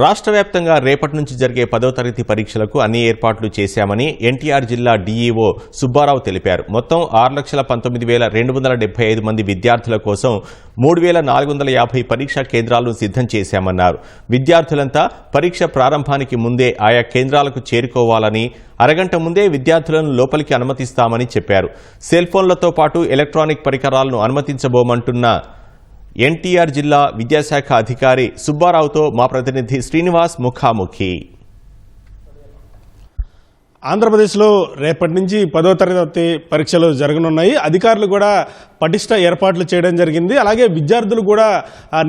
రాష్ట్ర వ్యాప్తంగా రేపటి నుంచి జరిగే పదో తరగతి పరీక్షలకు అన్ని ఏర్పాట్లు చేశామని ఎన్టీఆర్ జిల్లా డీఈఓ సుబ్బారావు తెలిపారు. మొత్తం ఆరు లక్షల పంతొమ్మిది వేల రెండు వందల డెబ్బై ఐదు మంది విద్యార్థుల కోసం మూడు వేల నాలుగు వందల యాభై పరీక్షా కేంద్రాలను సిద్ధం చేశామన్నారు. విద్యార్థులంతా పరీక్ష ప్రారంభానికి ముందే ఆయా కేంద్రాలకు చేరుకోవాలని అరగంట ముందే విద్యార్థులను లోపలికి అనుమతిస్తామని చెప్పారు. సెల్ ఫోన్లతో పాటు ఎలక్ట్రానిక్ పరికరాలను అనుమతించబోమంటున్న ఎన్టీఆర్ జిల్లా విద్యాశాఖ అధికారి సుబ్బారావుతో మా ప్రతినిధి శ్రీనివాస్ ముఖాముఖి. ఆంధ్రప్రదేశ్లో రేపటి నుంచి పదో తరగతి పరీక్షలు జరగనున్నాయి. అధికారులు కూడా పటిష్ట ఏర్పాట్లు చేయడం జరిగింది. అలాగే విద్యార్థులు కూడా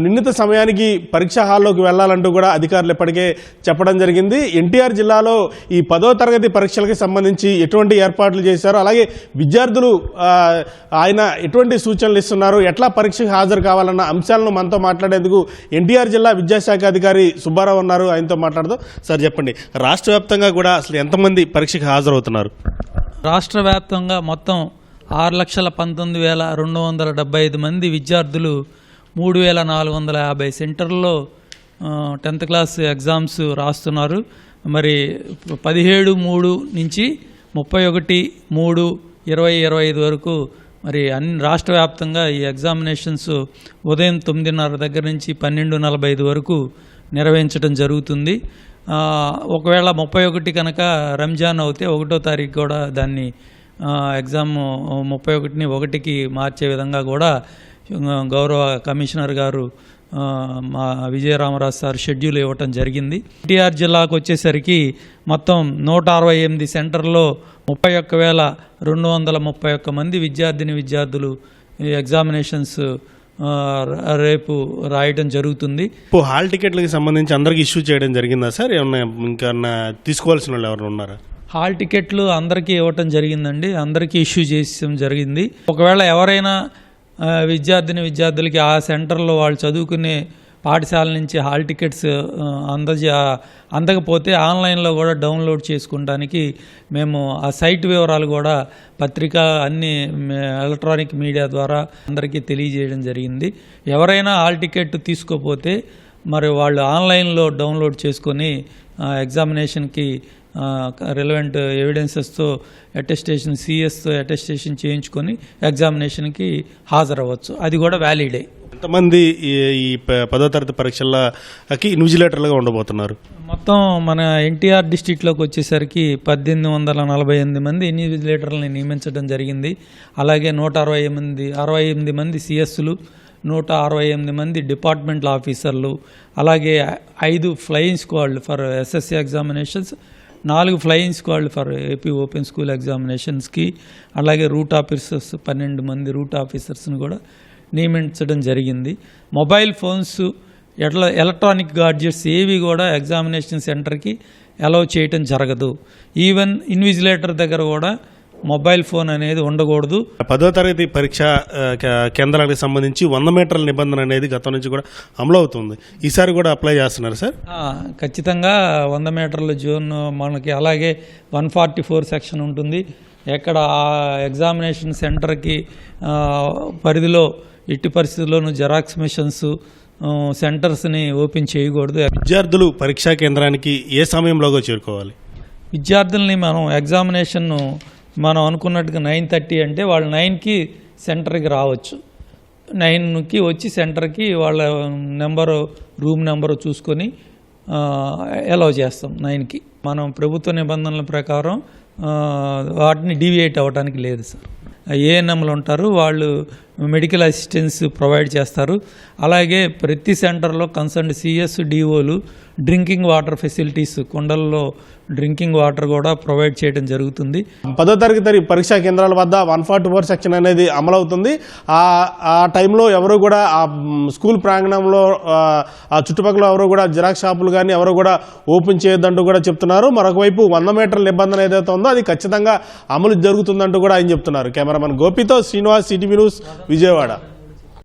నిర్ణీత సమయానికి పరీక్ష హాల్లోకి వెళ్ళాలంటూ కూడా అధికారులు ఇప్పటికే చెప్పడం జరిగింది. ఎన్టీఆర్ జిల్లాలో ఈ పదో తరగతి పరీక్షలకు సంబంధించి ఎటువంటి ఏర్పాట్లు చేశారు? అలాగే విద్యార్థులు ఆయన ఎటువంటి సూచనలు ఇస్తున్నారు? ఎట్లా పరీక్షకు హాజరు కావాలన్న అంశాలను మనతో మాట్లాడేందుకు ఎన్టీఆర్ జిల్లా విద్యాశాఖ అధికారి సుబ్బారావు ఉన్నారు. ఆయనతో మాట్లాడుతూ సార్ చెప్పండి. రాష్ట్ర వ్యాప్తంగా కూడా అసలు ఎంతమంది పరీక్షకు హాజరవుతున్నారు. రాష్ట్ర వ్యాప్తంగా మొత్తం ఆరు లక్షల పంతొమ్మిది వేల రెండు వందల డెబ్బై ఐదు మంది విద్యార్థులు మూడు వేల నాలుగు వందల యాభై సెంటర్లో టెన్త్ క్లాస్ ఎగ్జామ్స్ రాస్తున్నారు. మరి పదిహేడు మూడు నుంచి ముప్పై ఒకటి మూడు ఇరవై ఇరవై ఐదు వరకు మరి అన్ని రాష్ట్ర వ్యాప్తంగా ఈ ఎగ్జామినేషన్స్ ఉదయం తొమ్మిదిన్నర దగ్గర నుంచి పన్నెండు నలభై ఐదు వరకు నిర్వహించడం జరుగుతుంది. ఒకవేళ ముప్పై ఒకటి కనుక రంజాన్ అవుతే ఒకటో తారీఖు కూడా దాన్ని ఎగ్జామ్ ముప్పై ఒకటిని ఒకటికి మార్చే విధంగా కూడా గౌరవ కమిషనర్ గారు మా విజయరామరాజు సార్ షెడ్యూల్ ఇవ్వటం జరిగింది. ఎన్టీఆర్ జిల్లాకు వచ్చేసరికి మొత్తం నూట అరవై ఎనిమిది సెంటర్లో ముప్పై ఒక్క వేల రెండు వందల ముప్పై ఒక్క మంది విద్యార్థిని విద్యార్థులు ఎగ్జామినేషన్స్ రేపు రాయటం జరుగుతుంది. ఇప్పుడు హాల్ టికెట్లకు సంబంధించి అందరికి ఇష్యూ చేయడం జరిగిందా సార్? ఏమన్నా ఇంకా తీసుకోవాల్సిన వాళ్ళు ఎవరైనా ఉన్నారా? హాల్ టికెట్లు అందరికీ ఇవ్వటం జరిగిందండి. అందరికీ ఇష్యూ చేసడం జరిగింది. ఒకవేళ ఎవరైనా విద్యార్థిని విద్యార్థులకి ఆ సెంటర్లో వాళ్ళు చదువుకునే పాఠశాల నుంచి హాల్ టికెట్స్ అందజే అందకపోతే ఆన్లైన్లో కూడా డౌన్లోడ్ చేసుకోవడానికి మేము ఆ సైట్ వివరాలు కూడా పత్రిక అన్ని ఎలక్ట్రానిక్ మీడియా ద్వారా అందరికీ తెలియజేయడం జరిగింది. ఎవరైనా హాల్ టికెట్ తీసుకోపోతే మరి వాళ్ళు ఆన్లైన్లో డౌన్లోడ్ చేసుకొని ఎగ్జామినేషన్కి రిలవెంట్ ఎవిడెన్సెస్తో అటెస్టేషన్ సిఎస్తో అటెస్టేషన్ చేయించుకొని ఎగ్జామినేషన్కి హాజరవ్వచ్చు. అది కూడా వ్యాలిడే ఎంతమంది ఈ ఈ ప- పదో తరగతి పరీక్షలకి ఇన్విజిలేటర్లుగా ఉండబోతున్నారు? మొత్తం మన ఎన్టీఆర్ డిస్టిక్లోకి వచ్చేసరికి పద్దెనిమిది వందల నలభై ఎనిమిది మంది ఇన్విజిలేటర్లని నియమించడం జరిగింది. అలాగే నూట అరవై ఎనిమిది అరవై ఎనిమిది మంది సిఎస్లు నూట అరవై ఎనిమిది మంది డిపార్ట్మెంట్ ఆఫీసర్లు అలాగే ఐదు ఫ్లయింగ్ స్క్వాడ్లు ఫర్ ఎస్ఎస్సి ఎగ్జామినేషన్స్ నాలుగు ఫ్లయింగ్ స్క్వాడ్లు ఫర్ ఏపీ ఓపెన్ స్కూల్ ఎగ్జామినేషన్స్కి అలాగే రూట్ ఆఫీసర్స్ పన్నెండు మంది రూట్ ఆఫీసర్స్ని కూడా నియమించడం జరిగింది. మొబైల్ ఫోన్స్ ఎట్లా ఎలక్ట్రానిక్ గాడ్జెట్స్ ఏవి కూడా ఎగ్జామినేషన్ సెంటర్కి అలౌ చేయటం జరగదు. ఈవెన్ ఇన్విజిలేటర్ దగ్గర కూడా మొబైల్ ఫోన్ అనేది ఉండకూడదు. పదో తరగతి పరీక్ష కేంద్రాలకు సంబంధించి వంద మీటర్ల నిబంధన అనేది గతం నుంచి కూడా అమలు అవుతుంది. ఈసారి కూడా అప్లై చేస్తున్నారు సార్? ఖచ్చితంగా వంద మీటర్ల జోన్ మనకి అలాగే వన్ ఫార్టీ ఫోర్ సెక్షన్ ఉంటుంది. ఎక్కడ ఆ ఎగ్జామినేషన్ సెంటర్కి పరిధిలో ఎట్టి పరిస్థితుల్లోనూ జెరాక్స్ మిషన్స్ సెంటర్స్ని ఓపెన్ చేయకూడదు విద్యార్థులు పరీక్షా కేంద్రానికి ఏ సమయంలోగా చేరుకోవాలి విద్యార్థుల్ని మనం ఎగ్జామినేషన్ మనం అనుకున్నట్టుగా నైన్ థర్టీ అంటే వాళ్ళు నైన్కి సెంటర్కి రావచ్చు నైన్కి వచ్చి సెంటర్కి వాళ్ళ నెంబరు రూమ్ నెంబరు చూసుకొని అలౌ చేస్తాం నైన్కి మనం ప్రభుత్వ నిబంధనల ప్రకారం వాటిని డీవియేట్ అవ్వడానికి లేదు సార్ ఏఎన్ఎంలు ఉంటారు వాళ్ళు మెడికల్ అసిస్టెన్స్ ప్రొవైడ్ చేస్తారు. అలాగే ప్రతి సెంటర్లో కన్సర్న్ సిఎస్ డిఓలు డ్రింకింగ్ వాటర్ ఫెసిలిటీస్ కొండల్లో డ్రింకింగ్ వాటర్ కూడా ప్రొవైడ్ చేయడం జరుగుతుంది. పదో తరగతి పరీక్షా కేంద్రాల వద్ద వన్ ఫార్టీ ఫోర్ సెక్షన్ అనేది అమలవుతుంది. ఆ ఆ టైంలో ఎవరు కూడా ఆ స్కూల్ ప్రాంగణంలో ఆ, చుట్టుపక్కల ఎవరు కూడా జిరాక్స్ షాపులు కానీ ఎవరు కూడా ఓపెన్ చేయొద్దంటూ కూడా చెప్తున్నారు. మరొకవైపు వంద మీటర్ల నిబంధన ఏదైతే ఉందో అది ఖచ్చితంగా అమలు జరుగుతుందంటూ కూడా ఆయన చెప్తున్నారు. కెమెరామెన్ గోపితో శ్రీనివాస్ సిటీవీ న్యూస్ విజయవాడ.